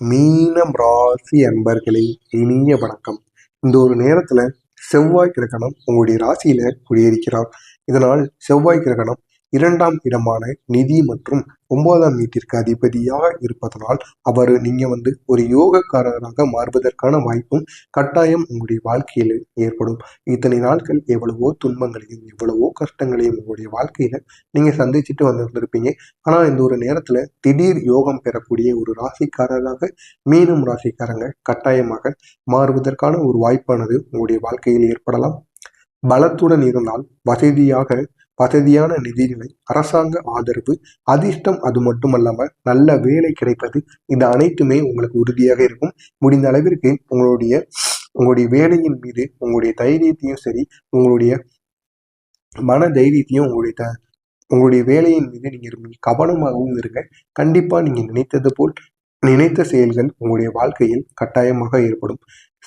மீனம் ராசி அன்பர்களே இனிய வணக்கம். இந்த ஒரு நேரத்துல செவ்வாய் கிரகணம் உங்களுடைய ராசியில குடியிருக்கிறார் இதனால் செவ்வாய் கிரகணம் இரண்டாம் இடமான நிதி மற்றும் ஒன்பதாம் வீட்டிற்கு அதிபதியாக இருப்பதனால் அவர் நீங்க வந்து ஒரு யோகக்காரராக மாறுவதற்கான வாய்ப்பும் கட்டாயம் உங்களுடைய வாழ்க்கையில் ஏற்படும். இத்தனை நாட்கள் எவ்வளவோ துன்பங்களையும் எவ்வளவோ கஷ்டங்களையும் உங்களுடைய வாழ்க்கையில நீங்க சந்திச்சுட்டு வந்திருந்திருப்பீங்க. ஆனா இந்த ஒரு நேரத்துல திடீர் யோகம் பெறக்கூடிய ஒரு ராசிக்காரராக மீனம் ராசிக்காரங்க கட்டாயமாக மாறுவதற்கான ஒரு வாய்ப்பானது உங்களுடைய வாழ்க்கையில் ஏற்படலாம். பலத்துடன் இருந்தால் வசதியாக வசதியான நிதிநிலை அரசாங்க ஆதரவு அதிர்ஷ்டம் அது மட்டுமல்லாம நல்ல வேலை கிடைப்பது இந்த அனைத்துமே உங்களுக்கு உறுதியாக இருக்கும். முடிந்த அளவிற்கு உங்களுடைய உங்களுடைய வேலையின் மீது உங்களுடைய தைரியத்தையும் சரி உங்களுடைய மன தைரியத்தையும் உங்களுடைய த உங்களுடைய வேலையின் மீது நீங்கள் கவனமாகவும் இருங்க. கண்டிப்பா நீங்க நினைத்தது போல் நினைத்த செயல்கள் உங்களுடைய வாழ்க்கையில் கட்டாயமாக ஏற்படும்.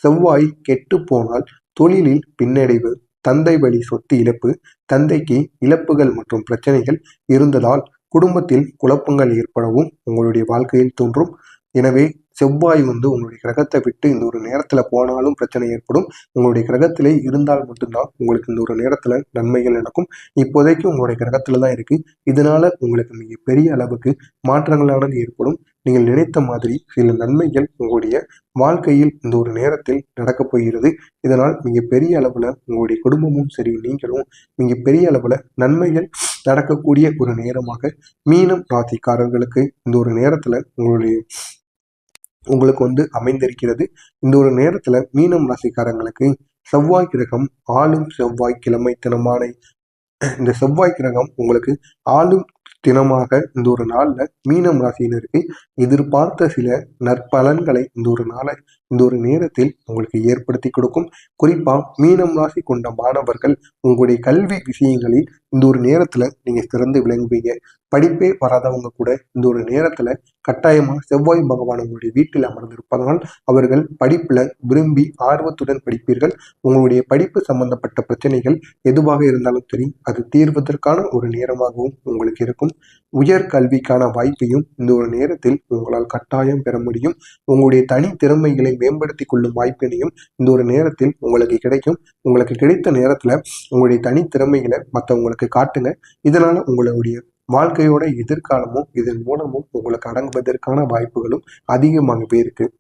செவ்வாய் கெட்டு போனால் தொழிலில் பின்னடைவு தந்தை வழி சொத்து இழப்பு தந்தைக்கு இழப்புகள் மற்றும் பிரச்சனைகள் இருந்ததால் குடும்பத்தில் குழப்பங்கள் ஏற்படவும் உங்களுடைய வாழ்க்கையில் தோன்றும். எனவே செவ்வாய் வந்து உங்களுடைய கிரகத்தை விட்டு இந்த ஒரு நேரத்தில் போனாலும் பிரச்சனை ஏற்படும். உங்களுடைய கிரகத்திலே இருந்தால் மட்டும்தான் உங்களுக்கு இந்த ஒரு நேரத்தில் நன்மைகள் நடக்கும். இப்போதைக்கு உங்களுடைய கிரகத்தில் தான் இருக்குது இதனால் உங்களுக்கு மிக பெரிய அளவுக்கு மாற்றங்களானது ஏற்படும். நீங்கள் நினைத்த மாதிரி சில நன்மைகள் உங்களுடைய வாழ்க்கையில் இந்த ஒரு நேரத்தில் நடக்கப் போகிறது. இதனால் மிக பெரிய அளவில் உங்களுடைய குடும்பமும் சரி நீங்களும் மிக பெரிய அளவில் நன்மைகள் நடக்கக்கூடிய ஒரு நேரமாக மீனம் ராசிக்காரர்களுக்கு இந்த ஒரு நேரத்தில் உங்களுடைய உங்களுக்கு வந்து அமைந்திருக்கிறது. இந்த ஒரு நேரத்துல மீனம் ராசிக்காரங்களுக்கு செவ்வாய் கிரகம் ஆளும் செவ்வாய் கிழமை தினமான இந்த செவ்வாய் கிரகம் உங்களுக்கு ஆளும் தினமாக இந்த ஒரு நாள்ல மீனம் ராசியினருக்கு எதிர்பார்த்த சில நற்பலன்களை இந்த ஒரு நாளை இந்த ஒரு நேரத்தில் உங்களுக்கு ஏற்படுத்தி கொடுக்கும். குறிப்பா மீனம் ராசி கொண்ட மாணவர்கள் உங்களுடைய கல்வி விஷயங்களில் இந்த ஒரு நேரத்துல நீங்க சிறந்து விளங்குவீங்க. படிப்பே வராதவங்க கூட இந்த ஒரு நேரத்துல கட்டாயமா செவ்வாய் பகவான் உங்களுடைய வீட்டில் அமர்ந்திருப்பதனால் அவர்கள் படிப்புல விரும்பி ஆர்வத்துடன் படிப்பீர்கள். உங்களுடைய படிப்பு சம்பந்தப்பட்ட பிரச்சனைகள் எதுவாக இருந்தாலும் சரி அது தீர்வதற்கான ஒரு நேரமாகவும் உங்களுக்கு இருக்கும். உயர்கல்விக்கான வாய்ப்பையும் இந்த ஒரு நேரத்தில் உங்களால் கட்டாயம் பெற முடியும். உங்களுடைய தனி திறமைகளை மேம்படுத்தி கொள்ளும் வாய்ப்பினையும் இந்த ஒரு நேரத்தில் உங்களுக்கு கிடைக்கும். உங்களுக்கு கிடைத்த நேரத்தில் உங்களுடைய தனி திறமைகளை மற்றவங்களுக்கு காட்டுங்க. இதனால் உங்களுடைய வாழ்க்கையோட எதிர்காலமும் இதன் மூலமும் உங்களுக்கு அடங்குவதற்கான வாய்ப்புகளும் அதிகமாகவே இருக்குது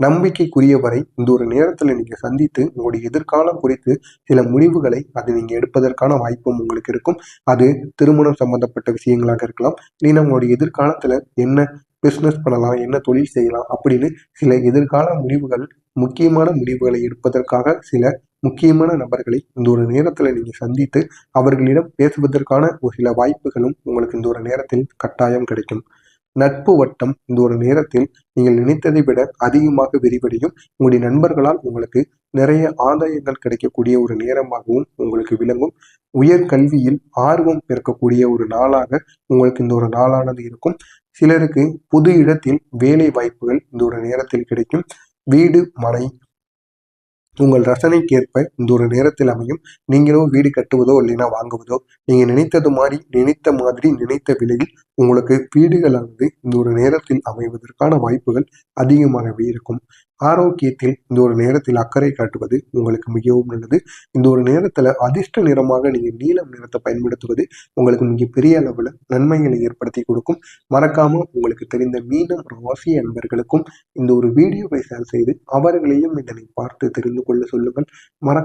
நம்பிக்கைக்குரியவரை இந்த ஒரு நேரத்தில் நீங்கள் சந்தித்து உங்களுடைய எதிர்காலம் குறித்து சில முடிவுகளை அது நீங்கள் எடுப்பதற்கான வாய்ப்பும் உங்களுக்கு இருக்கும். அது திருமணம் சம்பந்தப்பட்ட விஷயங்களாக இருக்கலாம். இல்லைன்னா உங்களுடைய எதிர்காலத்தில் என்ன பிஸ்னஸ் பண்ணலாம் என்ன தொழில் செய்யலாம் அப்படின்னு சில எதிர்கால முடிவுகள் முக்கியமான முடிவுகளை எடுப்பதற்காக சில முக்கியமான நபர்களை இந்த ஒரு நேரத்தில் நீங்கள் சந்தித்து அவர்களிடம் பேசுவதற்கான ஒரு சில வாய்ப்புகளும் உங்களுக்கு இந்த ஒரு நேரத்தில் கட்டாயம் கிடைக்கும். நட்பு வட்டம் இந்த ஒரு நேரத்தில் நீங்கள் நினைத்ததை விட அதிகமாக விரிவடையும். உங்களுடைய நண்பர்களால் உங்களுக்கு நிறைய ஆதாயங்கள் கிடைக்கக்கூடிய ஒரு நேரமாகவும் உங்களுக்கு விளங்கும். உயர் கல்வியில் ஆர்வம் பிறக்கக்கூடிய ஒரு நாளாக உங்களுக்கு இந்த ஒரு நாளானது இருக்கும். சிலருக்கு புது இடத்தில் வேலை வாய்ப்புகள் இந்த ஒரு நேரத்தில் கிடைக்கும். வீடு மனை உங்கள் ரசனைக்கேற்ப இந்த ஒரு நேரத்தில் அமையும். நீங்களோ வீடு கட்டுவதோ இல்லைன்னா வாங்குவதோ நீங்கள் நினைத்தது மாதிரி நினைத்த மாதிரி நினைத்த விலையில் உங்களுக்கு வீடுகளானது இந்த ஒரு நேரத்தில் அமைவதற்கான வாய்ப்புகள் அதிகமாகவே இருக்கும். ஆரோக்கியத்தில் இந்த ஒரு நேரத்தில் அக்கறை காட்டுவது உங்களுக்கு மிகவும் நல்லது. இந்த ஒரு நேரத்துல அதிர்ஷ்ட நிறமாக நீங்க நீலம் நிறத்தை பயன்படுத்துவது உங்களுக்கு மிகப்பெரிய அளவுல நன்மைகளை ஏற்படுத்தி கொடுக்கும். மறக்காம உங்களுக்கு தெரிந்த மீனம் ராசி அன்பர்களுக்கும் இந்த ஒரு வீடியோவை ஷேர் செய்து அவர்களையும் இதனை பார்த்து தெரிந்து கொள்ள சொல்லுங்கள். மறக்க